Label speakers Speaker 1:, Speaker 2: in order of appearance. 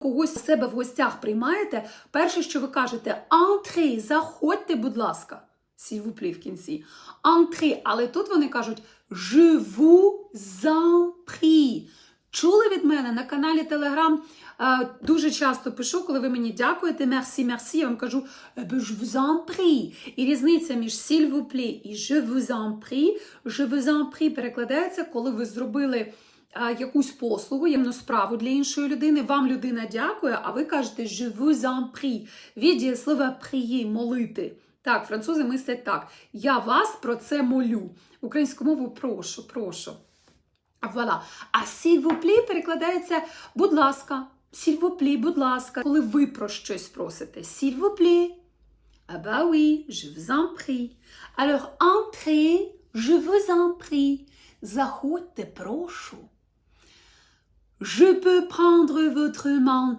Speaker 1: когось у себе в гостях приймаєте, перше, що ви кажете, «Entrez», заходьте, будь ласка. Plaît в кінці. «Entrez», але тут вони кажуть «Je vous en prie». Чули від мене на каналі Телеграм е, дуже часто пишу, коли ви мені дякуєте, merci, merci, я вам кажу «Eh ben, je vous en prie». І різниця між s'il vous plaît і je vous en prie, je vous en prie перекладається, коли ви зробили якусь послугу, ємну справу для іншої людини, вам людина дякує, а ви кажете je vous en prie. Від дієслова prier, молити. Так, французи мислять так. Я вас про це молю. Українську мову прошу, прошу. А Voilà. А plaît перекладається будь ласка. Plaît, будь ласка, коли ви про щось просите. Vous plaît. Ah oui, je vous en prie. Alors, entrez, je vous en prie. Заходьте, прошу. Je peux prendre votre manteau.